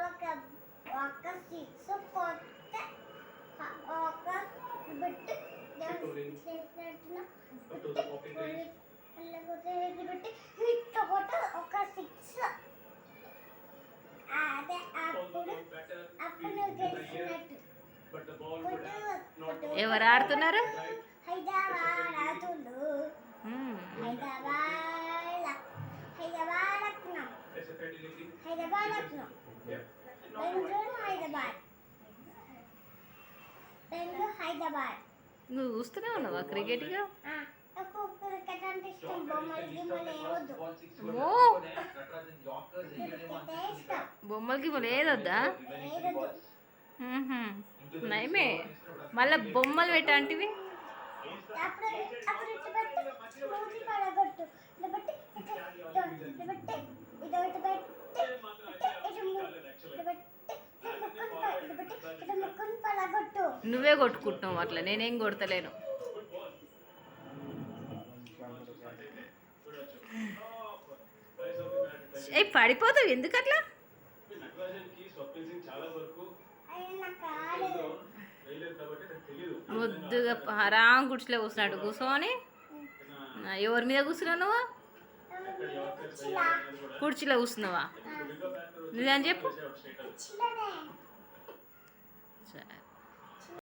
ఒక ఒక సిక్స్ కొత్త ఒక బిట్ పెట్టి ఒక సిక్స్ అదే ఎవరు ఆడుతున్నారు? హైదరాబాద్ రత్నం Yeah. బెంగళూరు హైదరాబాద్. బెంగళూరు హైదరాబాద్. నువ్వు చూస్తూనే ఉన్నావా క్రికెట్గా? ఆ, నాకు క్రికెట్ అంటే ఇష్టం. బొమ్మలు గిమ్మలు ఏవద్దు క్రికెట్ ఏదొద్దా. నయమే. మళ్ళీ బొమ్మలు పెట్టంటివి అప్పుడు అప్పుడు ఇటు పెట్టి. మూతి పడగొట్టు. నువ్వే కొట్టుకుంటున్నావు అట్లా నేనేం కొడతలేను. ఏ పడిపోతావు ఎందుకు అట్లా ముద్దుగా హరాం కుర్చీలో కూర్చున్నాడు కూర్చోని ఎవరి మీద కూర్చున్నావు నువ్వు? కుర్చీలో కూర్చున్నావా? నువ్వేం చెప్పు? సరే.